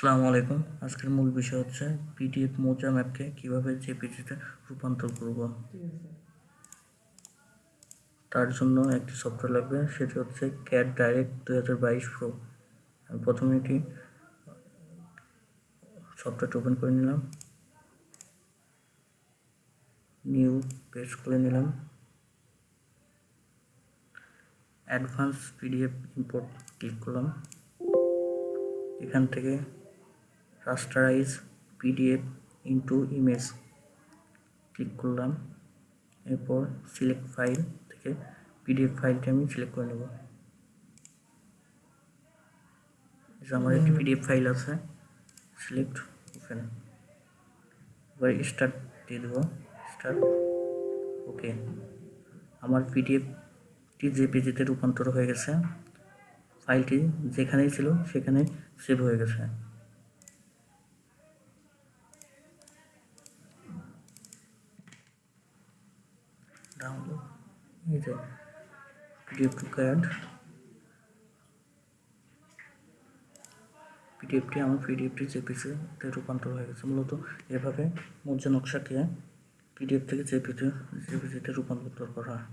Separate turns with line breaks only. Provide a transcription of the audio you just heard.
আসসালামু আলাইকুম। আজকের মূল বিষয় হচ্ছে পিডিএফ মোজা ম্যাপকে কীভাবে যে জেপিজিতে রূপান্তর করব। তার জন্য একটি সফটওয়্যার লাগবে, সেটি হচ্ছে ক্যাট ডাইরেক্ট দু হাজার বাইশ প্রো। আমি প্রথমে এটি সফটওয়্যারটি ওপেন করে নিলাম। নিউ পেজ খুলে নিলাম। অ্যাডভান্স পিডিএফ ইম্পোর্ট ক্লিক করলাম। এখান থেকে rasterize PDF into image click করলাম এরপর সিলেক্ট ফাইল থেকে পিডিএফ ফাইলটি আমি সিলেক্ট করে নেব। যে আমার একটি পিডিএফ ফাইল আছে সিলেক্ট ওপেন এবার স্টার্ট দিয়ে দেবো স্টার্ট ওকে আমার পিডিএফটি জেপিজিতে রূপান্তর হয়ে গেছে ফাইলটি যেখানেই ছিল সেখানে সেভ হয়ে গেছে। ডাউনলোড এই যে পিডিএফ টু ক্যাড পিডিএফটি আমার পিডিএফটি জেপিসিতে রূপান্তর হয়ে গেছে। মূলত এভাবে মজ্জা নকশাকে পিডিএফ থেকে জেপিতে জেপিসিতে রূপান্তর করা হয়।